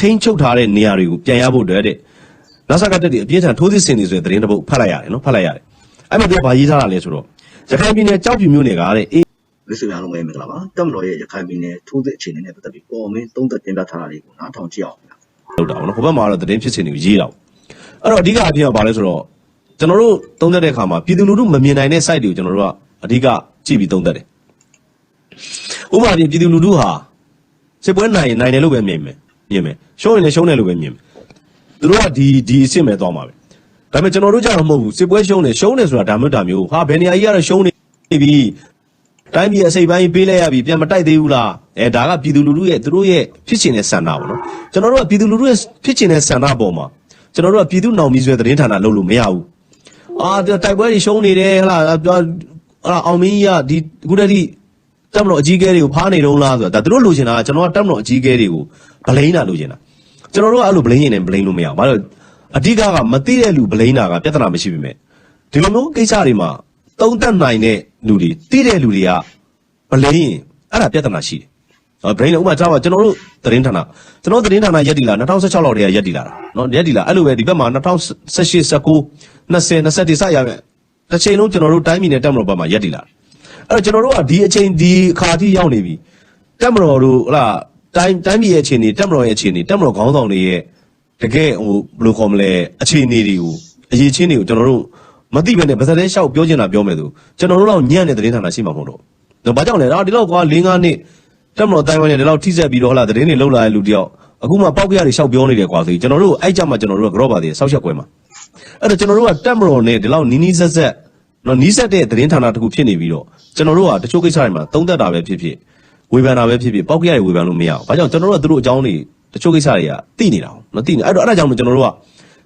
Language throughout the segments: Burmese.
ထိန်းချုပ်ထားတဲ့နေရာတွေကိုပြန်ရဖို့အတွက်တဲ့နာဆာကတက်တဲ့အပြင်းထန်ထိုးစစ်ဆင်နေဆိုတဲ့သတင်းတစ်ပုဒ်ဖတ်လိုက်ရတယ်နော်ဖတ်လိုက်ရတယ်အဲ့မှာသူကဘာရေးထားတာလဲဆိုတော့ရခိုင်ပြည်နယ်ကြောက်ဖြူမြို့နယ်ကတဲ့အေးလူစုများလုံးပဲမင်္ဂလာပါတက်မတော်ရဲ့ရခိုင်ပြည်နယ်ထိုးစစ်အခြေအနေနဲ့ပတ်သက်ပြီးပေါ်မင်းသုံးသက်တင်ပြထားတာလေးကိုနားထောင်ကြည့်အောင်ခင်ဗျာလောက်တာပေါ့နော်ဟိုဘက်မှာတော့သတင်းဖြစ်စဉ်တွေကိုရေးတာပေါ့အဲ့တော့အဓိကအဖြစ်ကဘာလဲဆိုတော့ကျွန်တော်တို့သုံးသပ်တဲ့အခါမှာပြည်သူလူထုမမြင်နိုင်တဲ့ site တွေကိုကျွန်တော်တို့ကအဓိကကြည့်ပြီးသုံးသပ်တယ်ဥပမာပြင်ပြည်သူလူထုဟာစစ်ပွဲနိုင်ရင်နိုင်တယ်လို့ပဲမြင်မယ် မြင်မယ်ရှုံးရင်လည်းရှုံးတယ်လို့ပဲမြင်မယ်သူတို့ကဒီဒီအစ်စ်မဲ့သွားမှာပဲဒါပေမဲ့ကျွန်တော်တို့ကြတော့မဟုတ်ဘူးစစ်ပွဲရှုံးတယ်ရှုံးတယ်ဆိုတာဒါမျိုးဒါမျိုးဟာဘယ်နေရာကြီးကတော့ရှုံးနေပြီတိုင်းပြည်အစိပ်ပိုင်းပေးလိုက်ရပြီပြန်မတိုက်သေးဘူးလားအဲဒါကပြည်သူလူထုရဲ့သူတို့ရဲ့ဖြစ်ချင်တဲ့ဆန္ဒပေါ့နော်ကျွန်တော်တို့ကပြည်သူလူထုရဲ့ဖြစ်ချင်တဲ့ဆန္ဒပေါ်မှာကျွန်တော်တို့ကပြည်သူနောင်မီဆွဲသတင်းဌာနလုပ်လို့မရဘူးအာတိုက်ပွဲတွေရှုံးနေတယ်ဟလားအာအောင်မင်းကြီးကဒီအခုတည်းက တက်မလို့အကြီးကဲတွေကိုဖားနေတော့လားဆိုတာဒါသူတို့လိုချင်တာကကျွန်တော်ကတက်မလို့အကြီးကဲတွေကိုဗလိန်တာလိုချင်တာကျွန်တော်တို့ကအဲ့လိုဗလိန်ရင်လည်းဗလိန်လို့မရဘူးဘာလို့အဓိကကမသိတဲ့လူဗလိန်တာကပြဿနာမရှိပြီမဲ့ဒီလိုမျိုးကိစ္စတွေမှာတုံးတက်နိုင်တဲ့လူတွေသိတဲ့လူတွေကဗလိန်ရင်အဲ့ဒါပြဿနာရှိတယ်ဟောဗလိန်လည်းဥပမာကြောက်ပါကျွန်တော်တို့သတင်းဌာနကျွန်တော်သတင်းဌာနရက်တီလာ2016လောက်တည်းကရက်တီလာတာနော်ရက်တီလာအဲ့လိုပဲဒီဘက်မှာ2018 19 20 21စရမယ်တစ်ချိန်လုံးကျွန်တော်တို့တိုင်းပြည်နဲ့တက်မလို့ဘက်မှာရက်တီလာ အဲ့တော့ကျွန်တော်တို့ကဒီအချိန်ဒီအခါထိရောက်နေပြီတက်မတော်တို့ဟလာတိုင်းတိုင်းပြည်ရဲ့အခြေအနေတက်မတော်ရဲ့အခြေအနေတက်မတော်ခေါင်းဆောင်တွေရဲ့တကယ်ဟိုဘယ်လိုခေါ်မလဲအခြေအနေတွေကိုအရေးချင်းတွေကိုကျွန်တော်တို့မသိဘဲနဲ့ဗစက်တဲ့ရှောက်ပြောချင်တာပြောမယ်သူကျွန်တော်တို့တော့ညံ့တဲ့သတင်းဌာနရှိမှာမဟုတ်တော့ဘူးဘာကြောင့်လဲဒါဒီလောက်ကွာ၄၅နှစ်တက်မတော်တိုင်းဝိုင်းနဲ့ဒီလောက်ထိဆက်ပြီးတော့ဟလာသတင်းတွေလှုပ်လာတဲ့လူတယောက်အခုမှပောက်ကြရတွေရှောက်ပြောနေတယ်ကွာဆိုကျွန်တော်တို့အဲ့ကြမှာကျွန်တော်တို့ကကြော့ပါသေးတယ်ဆောက်ချက်ကွဲမှာအဲ့တော့ကျွန်တော်တို့ကတက်မတော်နဲ့ဒီလောက်နီးနီးဆက်ဆက် နော်နီးစက်တဲ့သတင်းဌာနတစ်ခုဖြစ်နေပြီးတော့ကျွန်တော်တို့ကတချို့ကိစ္စတွေမှာသုံးသက်တာပဲဖြစ်ဖြစ်ဝေဖန်တာပဲဖြစ်ဖြစ်ပောက်ကြရတွေဝေဖန်လို့မရအောင်ဘာကြောင့်ကျွန်တော်တို့ကသူတို့အကြောင်းတွေတချို့ကိစ္စတွေကသိနေတာအောင်နော်သိနေအဲ့တော့အဲ့ဒါကြောင့်မို့ကျွန်တော်တို့က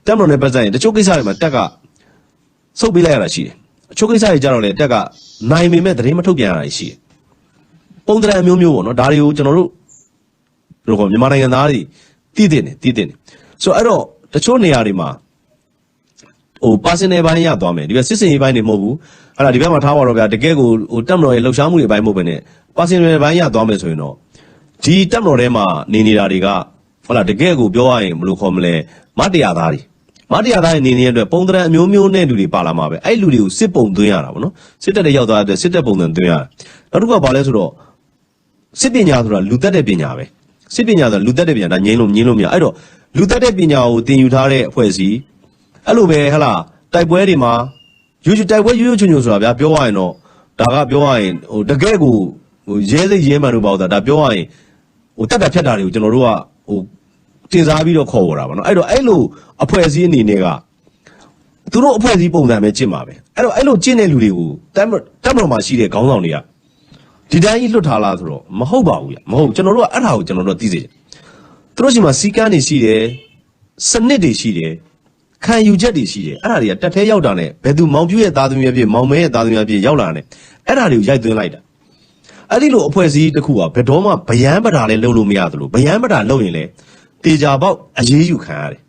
တက်မတော်နဲ့ပတ်သက်ရင်တချို့ကိစ္စတွေမှာတက်ကဆုတ်ပေးလိုက်ရတာရှိတယ်အချို့ကိစ္စတွေကြတော့လေတက်ကနိုင်ပေမဲ့သတင်းမထုတ်ပြန်ရတာရှိတယ်ပုံသဏ္ဍာန်အမျိုးမျိုးပေါ့နော်ဒါတွေကိုကျွန်တော်တို့ဘယ်လိုခေါ်မြန်မာနိုင်ငံသားတွေသိတဲ့နေသိတဲ့နေဆိုတော့အဲ့တော့တချို့နေရာတွေမှာ ဟို personal ဘိုင်းရသွားမယ်ဒီဘက်စစ်စင်ရေးဘိုင်းတွေမဟုတ်ဘူးအဲ့ဒါဒီဘက်မှာထားပါတော့ဗျာတကယ်ကိုဟိုတက်မတော်ရဲ့လှုပ်ရှားမှုတွေဘိုင်းမဟုတ်ဘဲနဲ့ personal ဘိုင်းရသွားမယ်ဆိုရင်တော့ဒီတက်မတော်ထဲမှာနေနေတာတွေကဟုတ်လားတကယ်ကိုပြောရရင်ဘယ်လိုခေါ်မလဲမတရားသားတွေမတရားသားတွေနေနေတဲ့အတွက်ပုံသဏ္ဍာန်အမျိုးမျိုးနဲ့လူတွေပါလာမှာပဲအဲ့လူတွေကိုစစ်ပုံသွင်းရတာပေါ့နော်စစ်တပ်တွေရောက်သွားတဲ့အတွက်စစ်တပ်ပုံစံသွင်းရတာနောက်တစ်ခုကဘာလဲဆိုတော့စစ်ပညာဆိုတာလူသက်တဲ့ပညာပဲစစ်ပညာဆိုတာလူသက်တဲ့ပညာဒါငြင်းလို့ငြင်းလို့မရအဲ့တော့လူသက်တဲ့ပညာကိုသင်ယူထားတဲ့အဖွဲ့အစည်း အဲ့လိုပဲဟဟလာတိုက်ပွဲတွေမှာယူယူတိုက်ပွဲယူယူချွန်ချွန်ဆိုတာဗျာပြောရရင်တော့ဒါကပြောရရင်ဟိုတကယ်ကိုဟိုရဲစိတ်ရဲမှန်လို့ပေါ့ဒါဒါပြောရရင်ဟိုတက်တာဖြတ်တာတွေကိုကျွန်တော်တို့ကဟိုတင်စားပြီးတော့ခေါ်ပေါ်တာပါနော်အဲ့တော့အဲ့လိုအဖွဲ့အစည်းအနေနဲ့ကသူတို့အဖွဲ့အစည်းပုံစံပဲကျင့်ပါပဲအဲ့တော့အဲ့လိုကျင့်တဲ့လူတွေကိုတက်မတက်မတော်မှာရှိတဲ့ခေါင်းဆောင်တွေကဒီတိုင်းကြီးလွတ်ထားလားဆိုတော့မဟုတ်ပါဘူးဗျမဟုတ်ကျွန်တော်တို့ကအဲ့ဒါကိုကျွန်တော်တို့သိစေချင်သူတို့ရှိမှစီကန်းတွေရှိတယ်စနစ်တွေရှိတယ် ခံယူချက်တွေရှိတယ်အဲ့ဒါတွေကတက်သေးရောက်တာနဲ့ဘယ်သူမောင်ပြည့်ရဲ့သားသမီးဖြစ်မောင်မဲရဲ့သားသမီးဖြစ်ရောက်လာတယ်အဲ့ဒါတွေကိုရိုက်သွင်းလိုက်တာအဲ့ဒီလိုအဖွဲ့အစည်းတစ်ခုကဘယ်တော့မှဗျမ်းပတာလည်းလုပ်လို့မရသလိုဗျမ်းပတာလုပ်ရင်လည်းတေချာပေါက်အရေးယူခံရတယ်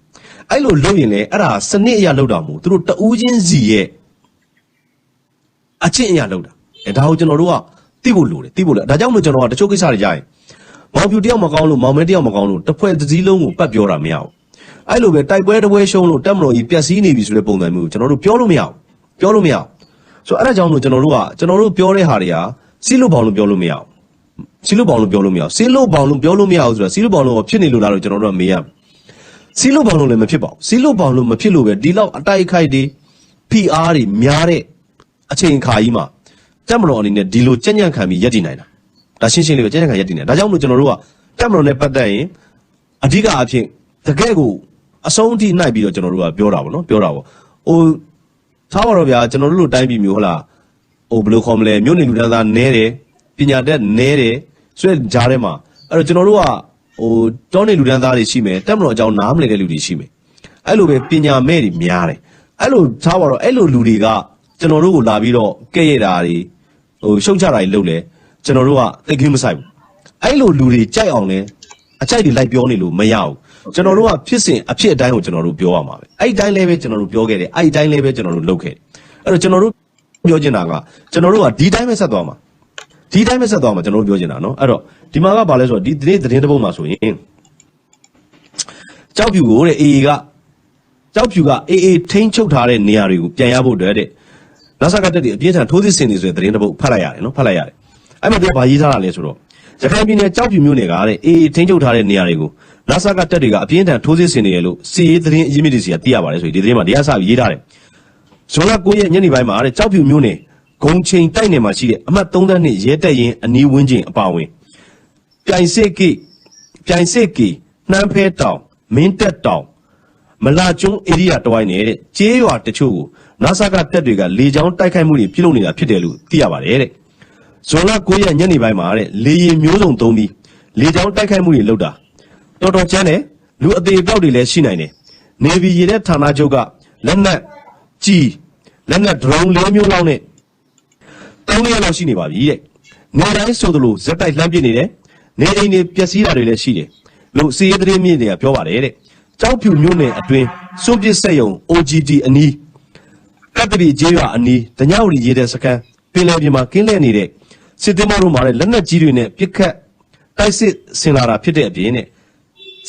အဲ့လိုလုပ်ရင်လည်းအဲ့ဒါစနစ်အရလုပ်တာမဟုတ်သူတို့တဦးချင်းစီရဲ့အချင်းအရလုပ်တာအဲဒါကိုကျွန်တော်တို့ကသိဖို့လိုတယ်သိဖို့လိုဒါကြောင့်မို့ကျွန်တော်ကတချို့ကိစ္စတွေကြရင်မောင်ပြူတယောက်မကောင်းလို့မောင်မဲတယောက်မကောင်းလို့တစ်ဖွဲ့တစ်စည်းလုံးကိုပတ်ပြောတာမရဘူး အဲ့လိုပဲတိုက်ပွဲတစ်ပွဲရှုံးလို့တက်မတော်ကြီးပျက်စီးနေပြီဆိုတဲ့ပုံစံမျိုးကိုကျွန်တော်တို့ပြောလို့မရဘူးပြောလို့မရဘူးဆိုတော့အဲ့ဒါကြောင့်လို့ကျွန်တော်တို့ကကျွန်တော်တို့ပြောတဲ့ဟာတွေကစီးလို့ပေါင်လို့ပြောလို့မရဘူးစီးလို့ပေါင်လို့ပြောလို့မရဘူးစီးလို့ပေါင်လို့ပြောလို့မရဘူးဆိုတော့စီးလို့ပေါင်လို့ဖြစ်နေလို့လားလို့ကျွန်တော်တို့ကမေးရမယ်စီးလို့ပေါင်လို့လည်းမဖြစ်ပါဘူးစီးလို့ပေါင်လို့မဖြစ်လို့ပဲဒီလောက်အတိုက်အခိုက်တွေ PR တွေများတဲ့အချိန်အခါကြီးမှာတက်မတော်အနေနဲ့ဒီလိုကြက်ညံ့ခံပြီးရက်တည်နိုင်တာဒါရှင်းရှင်းလေးပဲကြက်ညံ့ခံရက်တည်နိုင်ဒါကြောင့်မလို့ကျွန်တော်တို့ကတက်မတော်နဲ့ပတ်သက်ရင်အဓိကအဖြစ်တကယ်ကို အဆုံးအထိနှိုက်ပြီးတော့ကျွန်တော်တို့ကပြောတာပေါ့နော်ပြောတာပေါ့ဟိုထားပါတော့ဗျာကျွန်တော်တို့လိုတိုင်းပြည်မျိုးဟလားဟိုဘယ်လိုခေါ်မလဲမြို့နေလူတန်းသားနဲတယ်ပညာတတ်နဲတယ်ဆိုတဲ့ဂျားထဲမှာအဲ့တော့ကျွန်တော်တို့ကဟိုတောနေလူတန်းသားတွေရှိမယ်တက်မတော်အကြောင်းနားမလည်တဲ့လူတွေရှိမယ်အဲ့လိုပဲပညာမဲ့တွေများတယ်အဲ့လိုထားပါတော့အဲ့လိုလူတွေကကျွန်တော်တို့ကိုလာပြီးတော့ကဲ့ရဲ့တာတွေဟိုရှုံချတာတွေလုပ်လဲကျွန်တော်တို့ကသိခင်းမဆိုင်ဘူးအဲ့လိုလူတွေကြိုက်အောင်လဲအကြိုက်တွေလိုက်ပြောနေလို့မရဘူး ကျွန်တော်တို့ကဖြစ်စဉ်အဖြစ်အတိုင်းကိုကျွန်တော်တို့ပြောရမှာပဲအဲ့တိုင်းလည်းပဲကျွန်တော်တို့ပြောခဲ့တယ်အဲ့တိုင်းလည်းပဲကျွန်တော်တို့လုပ်ခဲ့တယ်အဲ့တော့ကျွန်တော်တို့ပြောချင်တာကကျွန်တော်တို့ကဒီတိုင်းပဲဆက်သွားမှာဒီတိုင်းပဲဆက်သွားမှာကျွန်တော်တို့ပြောချင်တာနော်အဲ့တော့ဒီမှာကဘာလဲဆိုတော့ဒီဒီသတင်းတစ်ပုဒ်မှာဆိုရင်ကြောက်ဖြူကိုတဲ့ AA ကကြောက်ဖြူက AA ထိန်းချုပ်ထားတဲ့နေရာတွေကိုပြန်ရဖို့အတွက်တဲ့နောက်ဆက်ကတက်တွေအပြင်းထန်ထိုးစစ်ဆင်နေဆိုတဲ့သတင်းတစ်ပုဒ်ဖတ်လိုက်ရတယ်နော်ဖတ်လိုက်ရတယ်အဲ့မှာသူကဘာရေးထားတာလဲဆိုတော့ရခိုင်ပြည်နယ်ကြောက်ဖြူမြို့နယ်ကတဲ့ AA ထိန်းချုပ်ထားတဲ့နေရာတွေကို နာဆာကတက်တွေကအပြင်းထန်ထိုးစစ်ဆင်နေတယ်လို့စီရေးသတင်းအရင်းမြစ်တွေစီကသိရပါတယ်ဆိုပြီးဒီသတင်းမှာတရားစပြီးရေးထားတယ်ဇွန်လ9ရက်ညနေပိုင်းမှာတဲ့ကြောက်ဖြူမြို့နယ်ဂုံချိန်တိုက်နယ်မှာရှိတဲ့အမှတ်32ရဲတပ်ရင်အနီးဝန်းကျင်အပါအဝင်ပြိုင်စစ်ကိပြိုင်စစ်ကိနှမ်းဖဲတောင်မင်းတက်တောင်မလာကျွန်းဧရိယာတဝိုင်းနေတဲ့ကျေးရွာတချို့ကိုနာဆာကတပ်တွေကလေကြောင်းတိုက်ခိုက်မှုတွေပြုလုပ်နေတာဖြစ်တယ်လို့သိရပါတယ်တဲ့ဇွန်လ9ရက်ညနေပိုင်းမှာတဲ့လေရင်မျိုးစုံသုံးပြီးလေကြောင်းတိုက်ခိုက်မှုတွေလုပ်တာ တော်တော်ချမ်းတယ်လူအသေးအပြောက်တွေလည်းရှိနိုင်တယ်နေပြည်ရေတဲ့ဌာနချုပ်ကလက်နက်ကြီးလက်နက်ဒရုန်းလေးမျိုးလောက်နဲ့တောင်းရလောက်ရှိနေပါပြီတဲ့နေတိုင်းဆိုသလိုဇက်တိုက်လှမ်းပစ်နေတယ်နေအိမ်တွေပျက်စီးတာတွေလည်းရှိတယ်လို့စီးရဲသတင်းမြင့်တွေကပြောပါတယ်တဲ့ကြောက်ဖြူမြို့နယ်အတွင်းစွန့်ပစ်ဆက်ယုံ OGT အနီးကတ္တရီကျေးရွာအနီးတညဝရီရေးတဲ့စခန်းပင်လယ်ပြင်မှာကင်းလှည့်နေတဲ့စစ်သည်မတို့မှာတဲ့လက်နက်ကြီးတွေနဲ့ပစ်ခတ်တိုက်စစ်ဆင်လာတာဖြစ်တဲ့အပြင်နဲ့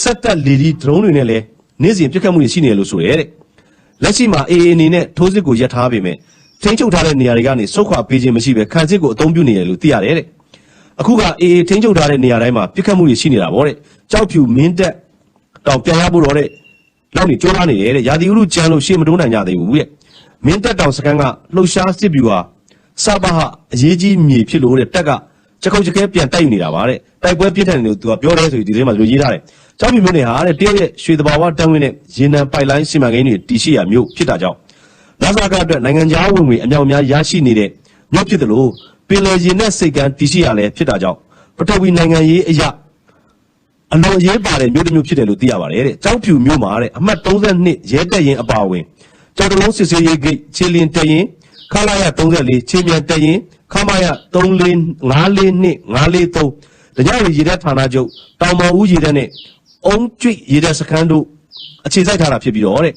စက်တက်လီဒီဒရုန်းတွေနဲ့လည်းနေ့စဉ်ပစ်ခတ်မှုတွေရှိနေတယ်လို့ဆိုရဲတဲ့လက်ရှိမှာ AA အနေနဲ့ထိုးစစ်ကိုရပ်ထားပေမဲ့ထိန်းချုပ်ထားတဲ့နေရာတွေကနေစုခွာပေးခြင်းမရှိပဲခံစစ်ကိုအသုံးပြုနေတယ်လို့သိရတယ်တဲ့အခုက AA ထိန်းချုပ်ထားတဲ့နေရာတိုင်းမှာပြစ်ခတ်မှုတွေရှိနေတာဗောတဲ့ကြောက်ဖြူမင်းတက်တောင်ပြန်ရဖို့တော့တဲ့လောက်နေကြိုးစားနေတယ်တဲ့ရာသီဥတုကြမ်းလို့ရှေ့မတိုးနိုင်ကြသေးဘူးတဲ့မင်းတက်တောင်စကန်ကလှုပ်ရှားစစ်ဗျူဟာစပါဟအရေးကြီးမြေဖြစ်လို့တဲ့တက်ကချက်ခုတ်ချက်ခဲပြန်တိုက်ယူနေတာပါတဲ့တိုက်ပွဲပြစ်ထန်တယ်လို့သူကပြောတယ်ဆိုပြီးဒီထဲမှာသူရေးထားတယ် ကြောက်ဖြူမြို့နယ်ဟာတဲ့တရုတ်ရဲ့ရွှေတဘာဝတန်းဝင်းနဲ့ရေနံပိုက်လိုင်းစီမံကိန်းတွေတည်ရှိရာမြို့ဖြစ်တာကြောင့်လာစာကအတွက်နိုင်ငံခြားဝင်ငွေအမြောက်အများရရှိနေတဲ့မြို့ဖြစ်တယ်လို့ပင်လယ်ရင်နဲ့စိတ်ကမ်းတည်ရှိရလဲဖြစ်တာကြောင့်ပထဝီနိုင်ငံရေးအရာအလွန်အရေးပါတဲ့မြို့တစ်မြို့ဖြစ်တယ်လို့သိရပါတယ်တဲ့ကြောက်ဖြူမြို့မှာတဲ့အမှတ်32ရဲတပ်ရင်အပါအဝင်ကြောက်တလုံးစစ်စေးရေးဂိတ်ခြေလင်တပ်ရင်ခလာရ34ချင်းမြန်တပ်ရင်ခမရ3454 543တကြရရေတပ်ဌာနချုပ်တောင်မော်ဦးရေတပ်နဲ့ အုံးကျွိရေတပ်စခန်းတို့အခြေစိုက်ထားတာဖြစ်ပြီးတော့တဲ့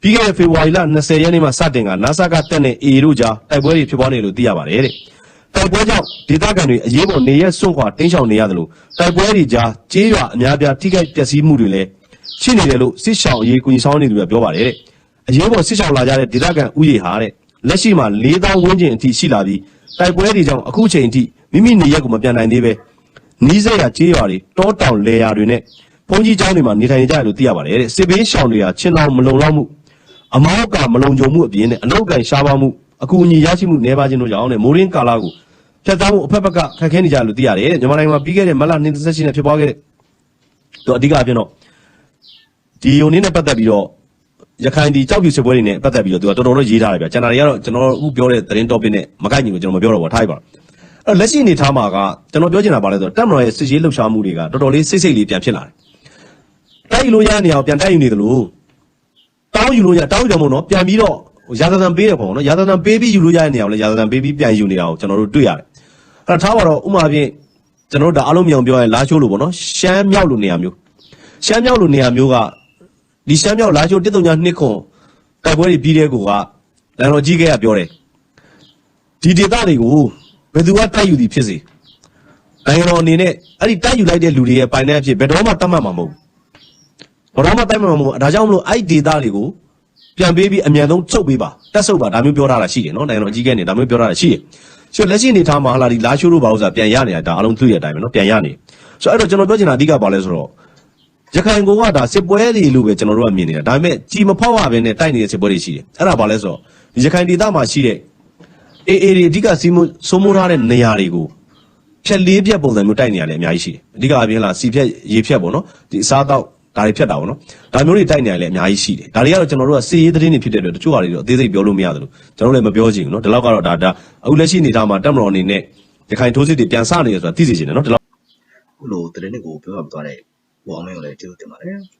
ပြီးခဲ့တဲ့ဖေဖော်ဝါရီလ20ရက်နေ့မှာစတင်က NASA ကတက်တဲ့ AA တို့ကြားတိုက်ပွဲတွေဖြစ်ပွားနေလို့သိရပါတယ်တဲ့။တိုက်ပွဲကြောင့်ဒေသခံတွေအရေးပေါ်နေရက်စွန့်ခွာတင်းရှောင်နေရတယ်လို့တိုက်ပွဲတွေကြားကျေးရွာအများပြားထိခိုက်ပျက်စီးမှုတွေလည်းရှိနေတယ်လို့စစ်ရှောင်အရေးကူညီဆောင်နေသူတွေပြောပါတယ်တဲ့။အရေးပေါ်စစ်ရှောင်လာကြတဲ့ဒေသခံဥယေဟာတဲ့လက်ရှိမှာ4000ဝန်းကျင်အထိရှိလာပြီးတိုက်ပွဲတွေကြောင့်အခုချိန်အထိမိမိနေရက်ကိုမပြန်နိုင်သေးပဲနီးစပ်ရာကျေးရွာတွေတောတောင်လေယာတွေနဲ့ ဘုံကြီးကျောင်းတွေမှာနေထိုင်နေကြတယ်လို့သိရပါတယ်တဲ့။စစ်ဘေးရှောင်တွေကချင်းတော်မလုံလောက်မှုအမောက်ကမလုံခြုံမှုအပြင်နဲ့အလောက်ကန်ရှားပါမှုအကူအညီရရှိမှုနေပါခြင်းတို့ကြောင့်နဲ့မိုးရင်းကာလာကိုဖြတ်သားမှုအဖက်ဖက်ကခက်ခဲနေကြလို့သိရတယ်တဲ့မြန်မာနိုင်ငံမှာပြီးခဲ့တဲ့မလ28နဲ့ဖြစ်ပွားခဲ့တဲ့တော့အဓိကအပြင်တော့ဒီယုံနေနဲ့ပတ်သက်ပြီးတော့ရခိုင်ဒီကြောက်ပြူစစ်ပွဲတွေနဲ့ပတ်သက်ပြီးတော့သူကတော်တော်လေးရေးထားတယ်ဗျာကျန်တာတွေကတော့ကျွန်တော်အခုပြောတဲ့သတင်း topic နဲ့မကိုက်ညီဘူးကျွန်တော်မပြောတော့ဘူးထားလိုက်ပါအဲ့တော့လက်ရှိအနေထားမှာကကျွန်တော်ပြောချင်တာပါလဲဆိုတော့တက်မတော်ရဲ့စစ်ရေးလှုပ်ရှားမှုတွေကတော်တော်လေးစိတ်စိတ်လေးပြန်ဖြစ်လာတယ် တိုက်ယူလို့ရတဲ့နေရာကိုပြန်တိုက်ယူနေသလိုတောင်းယူလို့ရတောင်းယူတယ်မို့နော်ပြန်ပြီးတော့ဟိုရာသသံပေးတယ်ပေါ့နော်ရာသသံပေးပြီးယူလို့ရတဲ့နေရာကိုလည်းရာသသံပေးပြီးပြန်ယူနေတာကိုကျွန်တော်တို့တွေ့ရတယ်အဲ့တော့ထားပါတော့ဥပမာဖြင့်ကျွန်တော်တို့ဒါအားလုံးမြောင်ပြောရင်လာချိုးလို့ပေါ့နော်ရှမ်းမြောက်လို့နေရာမျိုးရှမ်းမြောက်လို့နေရာမျိုးကဒီရှမ်းမြောက်လာချိုးတစ်တုံညာနှစ်ခွန်တိုက်ပွဲတွေပြီးတဲ့ကိုကလန်တော်ကြီးကဲကပြောတယ်ဒီဒေသတွေကိုဘယ်သူကတိုက်ယူသည်ဖြစ်စေနိုင်ငံတော်အနေနဲ့အဲ့ဒီတိုက်ယူလိုက်တဲ့လူတွေရဲ့ပိုင်တဲ့အဖြစ်ဘယ်တော့မှတတ်မှတ်မှာမဟုတ်ဘူး ဘာတော့မှတိုက်မှာမဟုတ်ဘူးဒါကြောင့်မလို့အဲ့ဒီဒေတာတွေကိုပြန်ပေးပြီးအမြန်ဆုံးချုပ်ပေးပါတက်ဆုပ်ပါဒါမျိုးပြောထားတာရှိတယ်နော်နိုင်ငံတော်အကြီးကဲနေဒါမျိုးပြောထားတာရှိတယ်ဆိုတော့လက်ရှိအနေထားမှာဟာလာဒီလာရှိုးလို့ပါဥစ္စာပြန်ရနေတာဒါအလုံးသူ့ရဲ့အတိုင်းပဲနော်ပြန်ရနေဆိုတော့အဲ့တော့ကျွန်တော်ပြောချင်တာအဓိကပါလဲဆိုတော့ရခိုင်ကောင်ကဒါစစ်ပွဲတွေလို့ပဲကျွန်တော်တို့ကမြင်နေတာဒါပေမဲ့ကြီးမဖောက်ရဘဲနဲ့တိုက်နေတဲ့စစ်ပွဲတွေရှိတယ်အဲ့ဒါပါလဲဆိုတော့ဒီရခိုင်ဒေသမှာရှိတဲ့အေအေတွေအဓိကစီးမိုးစိုးမိုးထားတဲ့နေရာတွေကိုဖြက်လေးပြက်ပုံစံမျိုးတိုက်နေရတယ်အများကြီးရှိတယ်အဓိကအပြင်လားစီဖြက်ရေဖြက်ပေါ့နော်ဒီအစားတော့ ဒါတွေဖြတ်တာပေါ့နော်ဒါမျိုးတွေတိုက်နေရတယ်အများကြီးရှိတယ်ဒါတွေကတော့ကျွန်တော်တို့ကစီရေးသတင်းတွေဖြစ်တဲ့အတွက်တချို့ဟာတွေတော့အသေးစိတ်ပြောလို့မရသလိုကျွန်တော်တို့လည်းမပြောချင်ဘူးနော်ဒီလောက်ကတော့ဒါဒါအခုလက်ရှိအနေထားမှာတက်မတော်အနေနဲ့ရခိုင်ထိုးစစ်တွေပြန်စနေရဆိုတာသိစေချင်တယ်နော်ဒီလောက်ခုလိုတရင်တွေကိုပြောပြသွားတဲ့ဟိုအောင်မင်းကိုလည်းကျေးဇူးတင်ပါတယ်